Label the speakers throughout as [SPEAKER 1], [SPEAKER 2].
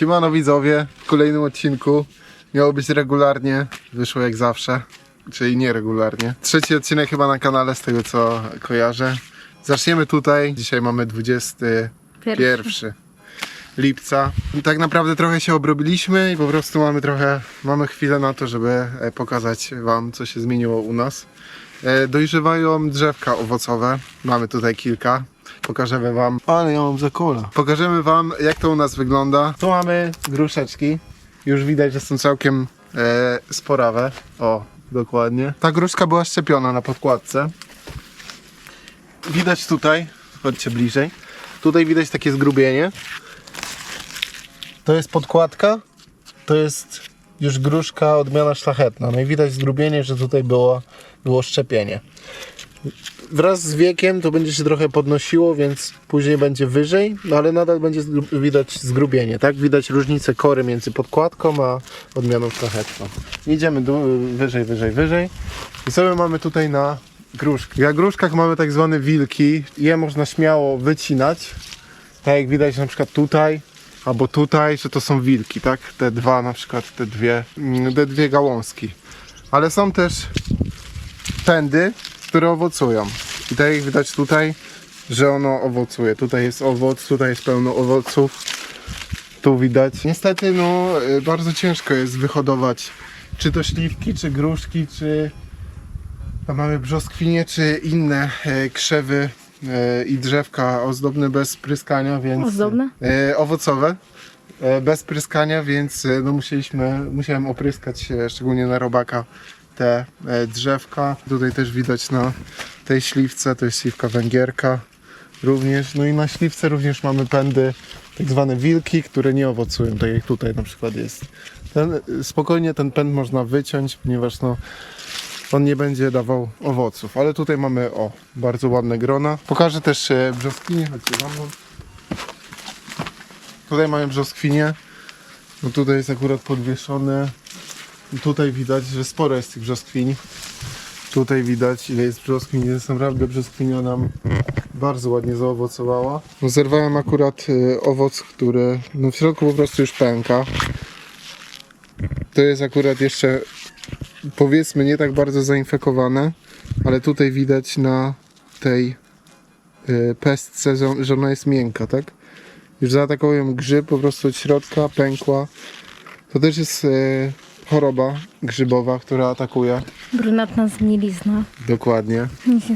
[SPEAKER 1] Siemano widzowie, w kolejnym odcinku miało być regularnie, wyszło jak zawsze, czyli nieregularnie. Trzeci odcinek chyba na kanale z tego co kojarzę. Zaczniemy tutaj, dzisiaj mamy 21 lipca. I tak naprawdę trochę się obrobiliśmy i po prostu mamy trochę, mamy chwilę na to, żeby e, pokazać wam co się zmieniło u nas. E, Dojrzewają drzewka owocowe, mamy tutaj kilka. Pokażemy wam. Ale ja mam za kola. Pokażemy wam jak to u nas wygląda. Tu mamy gruszeczki. Już widać, że są całkiem e, sporawe. O, dokładnie. Ta gruszka była szczepiona na podkładce. Widać tutaj, chodźcie bliżej. Tutaj widać takie zgrubienie. To jest podkładka. To jest już gruszka odmiana szlachetna. No i widać zgrubienie, że tutaj było, było szczepienie. Wraz z wiekiem to będzie się trochę podnosiło, więc później będzie wyżej, no ale nadal będzie widać zgrubienie, tak? Widać różnicę kory między podkładką a odmianą szlachetną. Idziemy wyżej, wyżej, wyżej i sobie mamy tutaj na gruszki. Na gruszkach mamy tak zwane wilki, je można śmiało wycinać, tak jak widać na przykład tutaj, albo tutaj, że to są wilki, tak? Te dwa na przykład, te dwie, mm, te dwie gałązki. Ale są też pędy, które owocują. I tak jak widać tutaj, że ono owocuje. Tutaj jest owoc, tutaj jest pełno owoców. Tu widać. Niestety, no, y, bardzo ciężko jest wyhodować czy to śliwki, czy gruszki, czy tam mamy brzoskwinie, czy inne e, krzewy e, i drzewka ozdobne bez pryskania, więc...
[SPEAKER 2] Ozdobne?
[SPEAKER 1] E, owocowe. Bez pryskania, więc no musieliśmy, musiałem opryskać szczególnie na robaka te e, drzewka. Tutaj też widać na tej śliwce, to jest śliwka węgierka również. No i na śliwce również mamy pędy, tak zwane wilki, które nie owocują, tak jak tutaj na przykład jest. Ten, spokojnie ten pęd można wyciąć, ponieważ no, on nie będzie dawał owoców. Ale tutaj mamy, o, bardzo ładne grona. Pokażę też e, brzoskwinie, chodźcie za mną. Tutaj mamy brzoskwinie. No tutaj jest akurat podwieszone. Tutaj widać, że sporo jest tych brzoskwiń. Tutaj widać ile jest brzoskwiń. Jest naprawdę brzoskwinia nam bardzo ładnie zaowocowała. No zerwałem akurat y, owoc, który no w środku po prostu już pęka. To jest akurat jeszcze powiedzmy nie tak bardzo zainfekowane, ale tutaj widać na tej y, pestce, że- ona jest miękka, tak? już zaatakował ją grzyb po prostu od środka, pękła. To też jest e, choroba grzybowa, która atakuje.
[SPEAKER 2] Brunatna zgnilizna.
[SPEAKER 1] Dokładnie.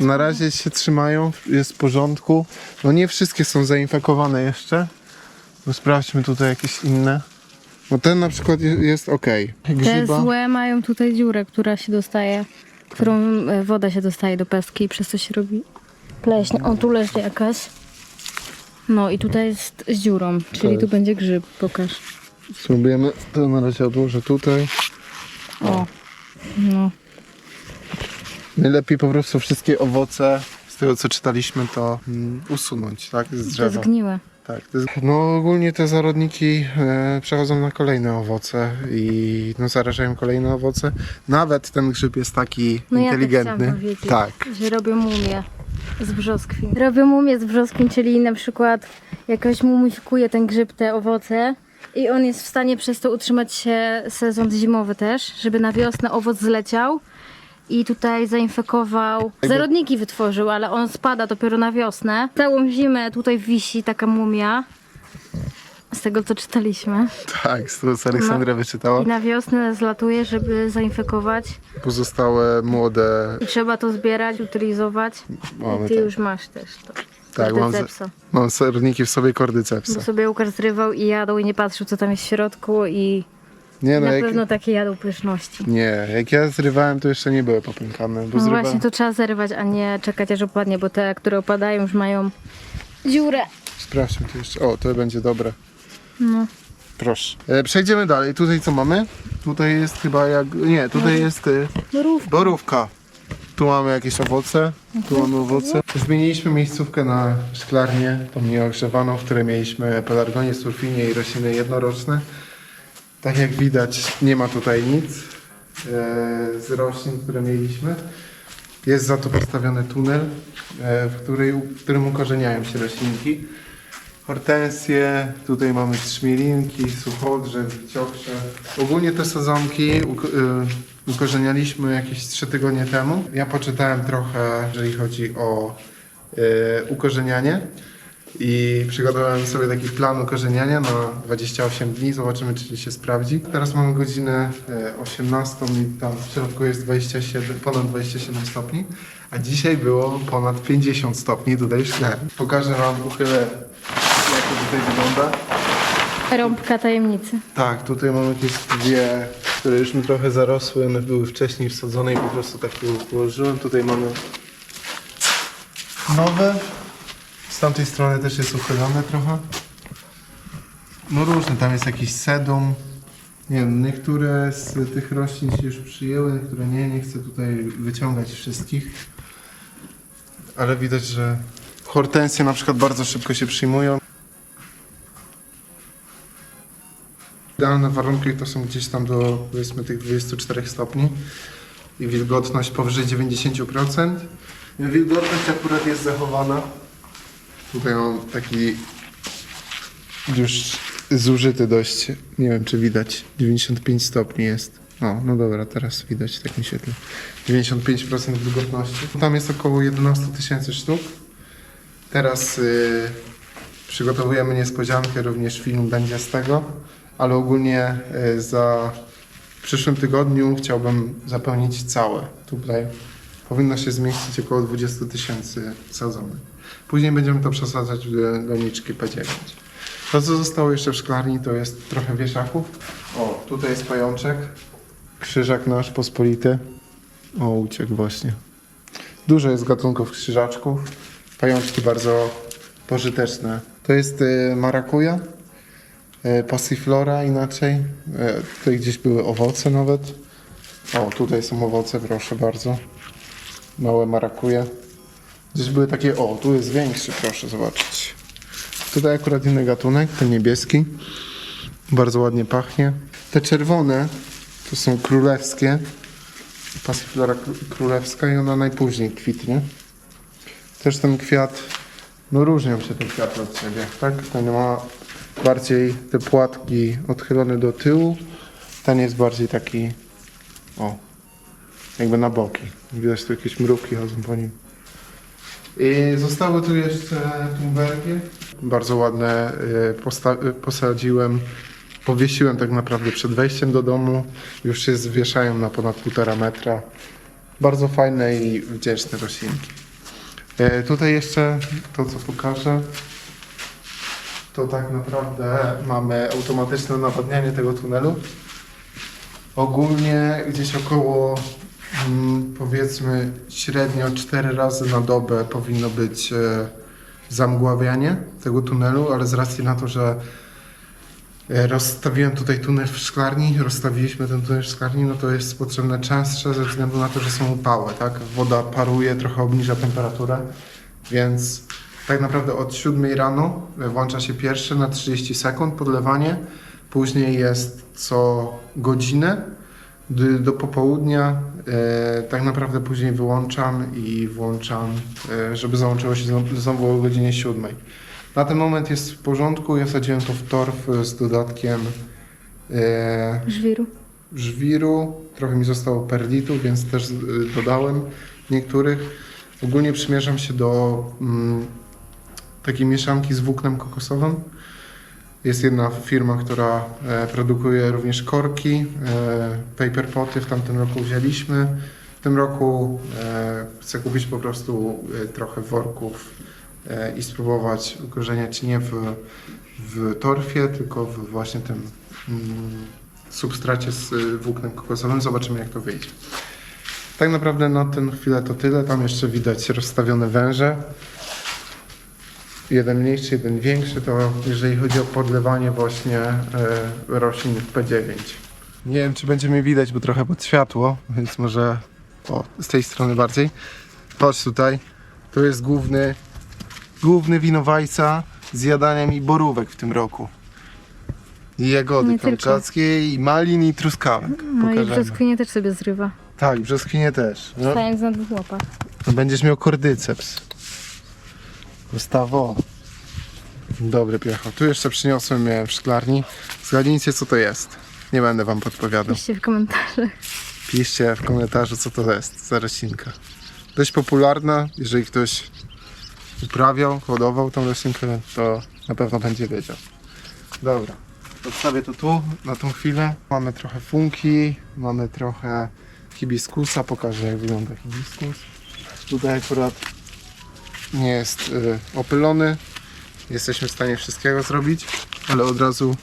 [SPEAKER 1] Na razie się trzymają, jest w porządku. No nie wszystkie są zainfekowane jeszcze. No sprawdźmy tutaj jakieś inne. No ten na przykład je- jest ok.
[SPEAKER 2] Te
[SPEAKER 1] Grzyba.
[SPEAKER 2] złe mają tutaj dziurę, która się dostaje, którą e, woda się dostaje do pestki i przez to się robi pleśń. O, tu leży jakaś. No i tutaj jest z dziurą, czyli tu będzie grzyb. Pokaż.
[SPEAKER 1] Spróbujemy. To na razie odłożę tutaj.
[SPEAKER 2] O. No.
[SPEAKER 1] Najlepiej po prostu wszystkie owoce, z tego co czytaliśmy, to mm, usunąć, tak? Z
[SPEAKER 2] To
[SPEAKER 1] drzewa.
[SPEAKER 2] zgniłe.
[SPEAKER 1] Tak, to jest... no ogólnie te zarodniki e, przechodzą na kolejne owoce i no, zarażają kolejne owoce. Nawet ten grzyb jest taki
[SPEAKER 2] No ja tak
[SPEAKER 1] inteligentny.
[SPEAKER 2] chciałam powiedzieć,
[SPEAKER 1] tak,
[SPEAKER 2] że robią mumię z brzoskwin. Robią mumię z brzoskwin, czyli na przykład jakoś mumifikuje ten grzyb te owoce i on jest w stanie przez to utrzymać się sezon zimowy też, żeby na wiosnę owoc zleciał i tutaj zainfekował, zarodniki wytworzył, ale on spada dopiero na wiosnę. Całą zimę tutaj wisi taka mumia, z tego co czytaliśmy.
[SPEAKER 1] tak, z tego co Aleksandra wyczytała.
[SPEAKER 2] I na wiosnę zlatuje, żeby zainfekować
[SPEAKER 1] Pozostałe młode...
[SPEAKER 2] i trzeba to zbierać, utylizować.
[SPEAKER 1] Mamy
[SPEAKER 2] I ty
[SPEAKER 1] tak.
[SPEAKER 2] już masz też to.
[SPEAKER 1] Tak, mam,
[SPEAKER 2] Cordycepsa.
[SPEAKER 1] mam zarodniki w sobie
[SPEAKER 2] Bo
[SPEAKER 1] kordycepsa.
[SPEAKER 2] sobie Łukasz zrywał i jadł i nie patrzył co tam jest w środku i
[SPEAKER 1] Nie no,
[SPEAKER 2] na
[SPEAKER 1] jak,
[SPEAKER 2] pewno takie jadł pyszności.
[SPEAKER 1] nie, jak ja zrywałem to jeszcze nie były popękane, bo
[SPEAKER 2] No
[SPEAKER 1] zrywałem...
[SPEAKER 2] właśnie, to trzeba zerwać, a nie czekać aż opadnie, bo te, które opadają już mają dziurę.
[SPEAKER 1] Sprawdźmy to jeszcze. O, to będzie dobre.
[SPEAKER 2] No.
[SPEAKER 1] Proszę. E, przejdziemy dalej. Tutaj co mamy? Tutaj jest chyba jak... Nie, tutaj jest... E,
[SPEAKER 2] Borówka.
[SPEAKER 1] Borówka. Tu mamy jakieś owoce, tu mamy owoce. Zmieniliśmy miejscówkę na szklarnię, tą nieogrzewaną, w której mieliśmy pelargonię, surfinie i rośliny jednoroczne. Tak jak widać, nie ma tutaj nic e, z roślin, które mieliśmy. Jest za to postawiony tunel, e, w, której, w którym ukorzeniają się roślinki. Hortensje, tutaj mamy trzmielinki, suchodrzew, cioksze. Ogólnie te sadzonki y, ukorzenialiśmy jakieś 3 tygodnie temu. Ja poczytałem trochę, jeżeli chodzi o y, ukorzenianie i przygotowałem sobie taki plan ukorzeniania na 28 dni. Zobaczymy, czy się sprawdzi. Teraz mamy godzinę e, 18 i tam w środku jest 27, ponad 27 stopni, a dzisiaj było ponad 50 stopni tutaj w. Pokażę Wam, uchylę jak to tutaj wygląda.
[SPEAKER 2] Rąbka tajemnicy.
[SPEAKER 1] Tak, tutaj mamy jakieś dwie, które już mi trochę zarosły, one były wcześniej wsadzone i po prostu tak tu położyłem. Tutaj mamy nowe. Z tamtej strony też jest uchylone trochę. No różne, tam jest jakiś sedum. Nie wiem, niektóre z tych roślin się już przyjęły, niektóre nie. Nie chcę tutaj wyciągać wszystkich. Ale widać, że hortensje na przykład bardzo szybko się przyjmują. Idealne warunki to są gdzieś tam do powiedzmy tych 24 stopni i wilgotność powyżej 90%. Wilgotność akurat jest zachowana. Tutaj mam taki już zużyty dość, nie wiem czy widać, 95 stopni jest. No, no dobra, teraz widać w takim świetle. 95% wilgotności. Tam jest około 11 tysięcy sztuk. Teraz y, przygotowujemy niespodziankę, również film będzie z tego, ale ogólnie y, za w przyszłym tygodniu chciałbym zapełnić całe. Tutaj powinno się zmieścić około 20 tysięcy sadzonek. Później będziemy to przesadzać w doniczki P9. To co zostało jeszcze w szklarni to jest trochę wieszaków. O, tutaj jest pajączek. Krzyżak nasz pospolity. O, uciekł właśnie. Dużo jest gatunków krzyżaczków. Pajączki bardzo pożyteczne. To jest y, marakuja, passiflora inaczej. Y, tutaj gdzieś były owoce nawet. O, tutaj są owoce, proszę bardzo. Małe marakuje. Gdzieś były takie, o, tu jest większy, proszę zobaczyć. Tutaj akurat inny gatunek, ten niebieski. Bardzo ładnie pachnie. Te czerwone to są królewskie. Passiflora kró- królewska i ona najpóźniej kwitnie. Też ten kwiat, no różnią się te kwiaty od siebie, tak? Ten ma bardziej te płatki odchylone do tyłu, ten jest bardziej taki, o, jakby na boki. Widać tu jakieś mrówki chodzą po nim. I zostały tu jeszcze tumbergie. Bardzo ładne posta- y, posadziłem. Powiesiłem tak naprawdę przed wejściem do domu. Już się zwieszają na ponad półtora metra. Bardzo fajne i wdzięczne roślinki. E, Tutaj jeszcze to, co pokażę, to tak naprawdę mamy automatyczne nawadnianie tego tunelu. Ogólnie gdzieś około mm, powiedzmy średnio 4 razy na dobę powinno być e, zamgławianie tego tunelu, ale z racji na to, że e, rozstawiłem tutaj tunel w szklarni, rozstawiliśmy ten tunel w szklarni, no to jest potrzebne częstsze ze względu na to, że są upały, tak? Woda paruje, trochę obniża temperaturę, więc tak naprawdę od 7 rano włącza się pierwsze na 30 sekund podlewanie, później jest co godzinę do, popołudnia. E, tak naprawdę później wyłączam i włączam, e, żeby załączyło się znowu- o godzinie 7. Na ten moment jest w porządku, ja sadziłem to w torf z dodatkiem e,
[SPEAKER 2] Żwiru.
[SPEAKER 1] żwiru, trochę mi zostało perlitu, więc też dodałem niektórych. Ogólnie przymierzam się do mm, takiej mieszanki z włóknem kokosowym. Jest jedna firma, która e, produkuje również korki, e, paper poty w tamtym roku wzięliśmy. W tym roku e, chcę kupić po prostu trochę worków i spróbować ukorzenia, czy nie w, w torfie, tylko w właśnie tym mm, substracie z włóknem kokosowym. Zobaczymy, jak to wyjdzie. Tak naprawdę na tę chwilę to tyle. Tam jeszcze widać rozstawione węże. Jeden mniejszy, jeden większy. To jeżeli chodzi o podlewanie właśnie e, roślin w P9. Nie wiem, czy będzie mnie widać, bo trochę pod światło, więc może o, z tej strony bardziej. Patrz tutaj. To jest główny, główny winowajca z jadaniem i borówek w tym roku. I jagody
[SPEAKER 2] Nie tylko.
[SPEAKER 1] i malin, i truskawek.
[SPEAKER 2] No i
[SPEAKER 1] Pokażemy.
[SPEAKER 2] brzoskwinie też sobie zrywa.
[SPEAKER 1] Tak, brzoskwinie też. No,
[SPEAKER 2] Stając na dwóch łapach.
[SPEAKER 1] to będziesz miał kordyceps. Gustawo. Dobry piecho. Tu jeszcze przyniosłem, miałem w szklarni. Zgadnijcie co to jest. Nie będę wam podpowiadał.
[SPEAKER 2] Piszcie w komentarzach.
[SPEAKER 1] Piszcie w komentarzu co to jest za roślinka. Dość popularna, jeżeli ktoś uprawiał, hodował tą roślinkę, to na pewno będzie wiedział. Dobra, odstawię to tu na tą chwilę. Mamy trochę funki, mamy trochę hibiskusa, pokażę jak wygląda hibiskus. Tutaj akurat nie jest y, opylony, jesteśmy w stanie wszystkiego zrobić, ale od razu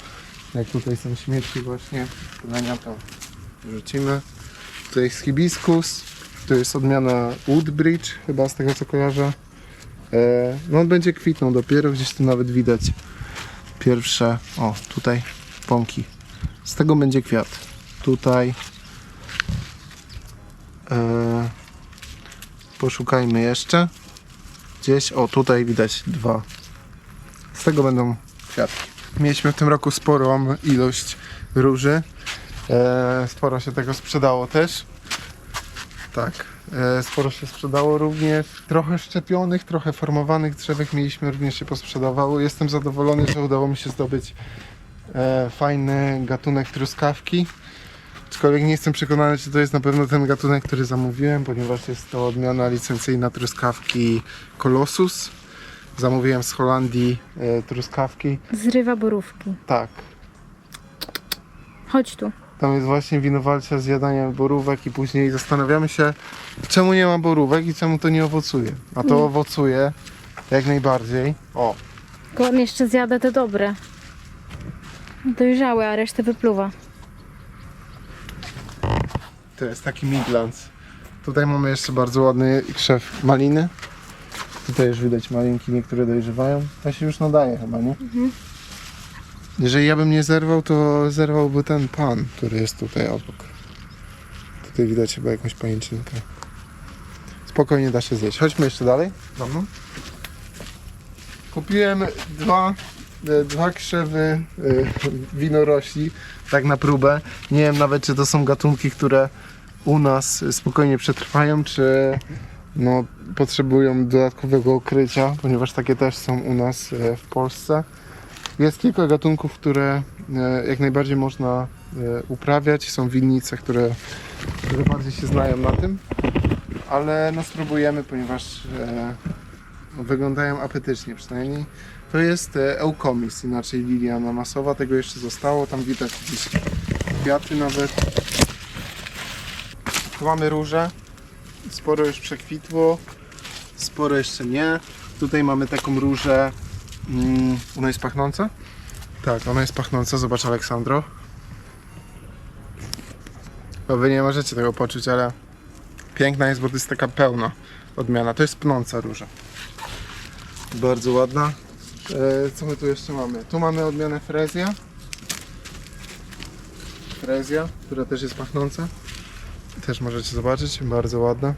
[SPEAKER 1] jak tutaj są śmieci właśnie, pylenia to rzucimy. Tutaj jest hibiskus, to jest odmiana Woodbridge, chyba z tego co kojarzę. E, no on będzie kwitnął dopiero, gdzieś tu nawet widać pierwsze, o tutaj pąki. Z tego będzie kwiat. Tutaj e, poszukajmy jeszcze. Gdzieś, o tutaj widać dwa. Z tego będą kwiatki. Mieliśmy w tym roku sporą ilość róży. E, sporo się tego sprzedało też. Tak, e, sporo się sprzedało również. Trochę szczepionych, trochę formowanych drzewek mieliśmy, również się posprzedawało. Jestem zadowolony, że udało mi się zdobyć e, fajny gatunek truskawki. Aczkolwiek nie jestem przekonany, czy to jest na pewno ten gatunek, który zamówiłem, ponieważ jest to odmiana licencyjna truskawki Colossus. Zamówiłem z Holandii e, truskawki.
[SPEAKER 2] Zrywa borówki.
[SPEAKER 1] Tak,
[SPEAKER 2] Chodź tu.
[SPEAKER 1] Tam jest właśnie winowalcia z jadaniem borówek i później zastanawiamy się, czemu nie ma borówek i czemu to nie owocuje. A to owocuje jak najbardziej. O,
[SPEAKER 2] Tylko on jeszcze zjada te dobre. Dojrzałe, a resztę wypluwa.
[SPEAKER 1] To jest taki miglans. Tutaj mamy jeszcze bardzo ładny krzew maliny. Tutaj już widać malinki, niektóre dojrzewają. To się już nadaje chyba, nie? Jeżeli ja bym nie zerwał, to zerwałby ten pan, który jest tutaj obok. Tutaj widać chyba jakąś pajęczynkę. Spokojnie da się zjeść. Chodźmy jeszcze dalej. Za mną. Kupiłem dwa, dwa krzewy e, winorośli, tak na próbę. Nie wiem nawet, czy to są gatunki, które u nas spokojnie przetrwają, czy no, potrzebują dodatkowego ukrycia, ponieważ takie też są u nas e, w Polsce. Jest kilka gatunków, które e, jak najbardziej można e, uprawiać. Są winnice, które, które bardziej się znają na tym, ale no spróbujemy, ponieważ e, wyglądają apetycznie przynajmniej. To jest e, Eucomis, inaczej lilia ananasowa, tego jeszcze zostało, tam widać gdzieś kwiaty nawet. Tu mamy róże, sporo już przekwitło, sporo jeszcze nie. Tutaj mamy taką różę, mm, ona jest pachnąca? Tak, ona jest pachnąca, zobacz Aleksandro. Bo wy nie możecie tego poczuć, ale piękna jest, bo to jest taka pełna odmiana. To jest pnąca róża. Bardzo ładna. E, co my tu jeszcze mamy? Tu mamy odmianę Frezja. Frezja, która też jest pachnąca. Też możecie zobaczyć, bardzo ładna.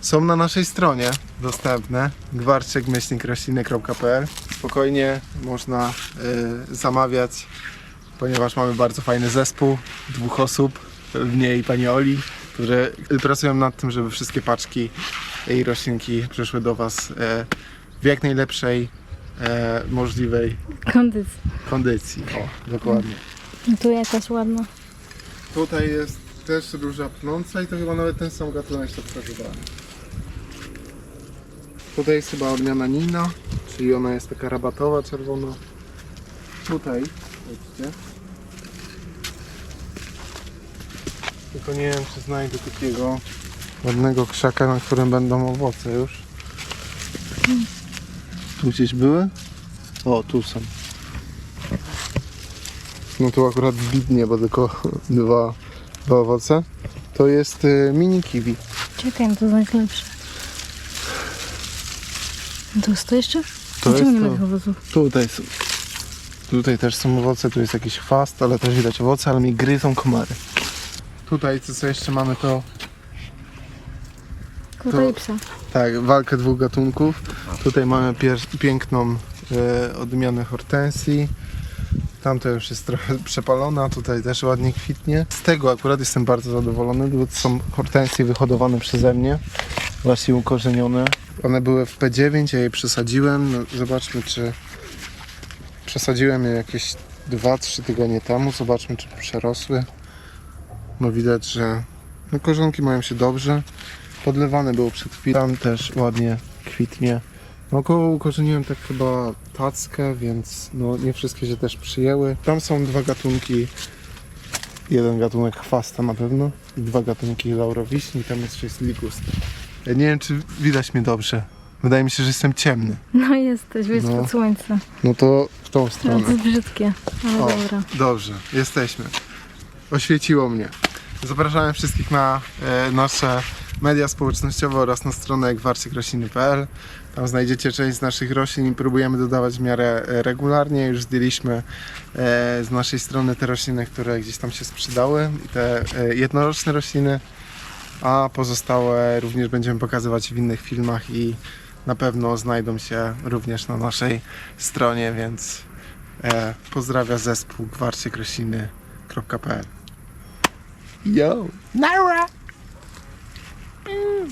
[SPEAKER 1] Są na naszej stronie dostępne gwarczekmyślnikrośliny.pl Spokojnie można y, zamawiać, ponieważ mamy bardzo fajny zespół dwóch osób, mnie i pani Oli, które pracują nad tym, żeby wszystkie paczki i roślinki przyszły do Was y, w jak najlepszej y, możliwej
[SPEAKER 2] Kondycja.
[SPEAKER 1] kondycji. O, dokładnie.
[SPEAKER 2] No Tu jakaś ładna.
[SPEAKER 1] Tutaj jest też róża pnąca i to chyba nawet ten sam gatunek co przeżywany. Tutaj jest chyba odmiana Nina, czyli ona jest taka rabatowa, czerwona. Tutaj, widzicie. Tylko nie wiem, czy znajdę takiego ładnego krzaka, na którym będą owoce już. Tu gdzieś były? O, tu są. No tu akurat widnie, bo tylko dwa, dwa owoce. To jest y, mini kiwi.
[SPEAKER 2] Czekaj, no to znajdź lepsze. No To jest to jeszcze?
[SPEAKER 1] To
[SPEAKER 2] Czemu
[SPEAKER 1] jest
[SPEAKER 2] nie ma
[SPEAKER 1] to.
[SPEAKER 2] tych owoców?
[SPEAKER 1] Tutaj są. Tutaj też są owoce, tu jest jakiś chwast, ale też widać owoce, ale mi gryzą komary. Tutaj co, co jeszcze mamy to
[SPEAKER 2] Kota
[SPEAKER 1] To-
[SPEAKER 2] i psa.
[SPEAKER 1] tak, walkę dwóch gatunków. Tutaj mamy piękną e, odmianę hortensji. Tamta już jest trochę przepalona, tutaj też ładnie kwitnie. Z tego akurat jestem bardzo zadowolony, bo to są hortensje wyhodowane przeze mnie, właśnie ukorzenione. One były w P9, ja je przesadziłem. No, zobaczmy, czy, Przesadziłem je jakieś 2-3 tygodnie temu. Zobaczmy, czy przerosły. No widać, że no, korzonki mają się dobrze. Podlewane było przed chwilą. Tam też ładnie kwitnie. Około ukorzeniłem tak chyba tackę, więc no nie wszystkie się też przyjęły. Tam są dwa gatunki. Jeden gatunek chwasta na pewno i dwa gatunki laurowiśni. Tam jeszcze jest ligusta. Ja nie wiem, czy widać mnie dobrze. Wydaje mi się, że jestem ciemny.
[SPEAKER 2] No jesteś, jest
[SPEAKER 1] No.
[SPEAKER 2] pod słońce.
[SPEAKER 1] No to w tą
[SPEAKER 2] To
[SPEAKER 1] stronę.
[SPEAKER 2] jest brzydkie, ale dobra.
[SPEAKER 1] dobrze, jesteśmy. Oświeciło mnie. Zapraszamy wszystkich na e, nasze media społecznościowe oraz na stronę gwarcikrośliny.pl. Tam znajdziecie część z naszych roślin i próbujemy dodawać w miarę e, regularnie. Już zdjęliśmy e, z naszej strony te rośliny, które gdzieś tam się sprzedały i te e, jednoroczne rośliny, a pozostałe również będziemy pokazywać w innych filmach i na pewno znajdą się również na naszej stronie, więc pozdrawia zespół gwarcikrośliny.pl Yo! Nara! Ooh.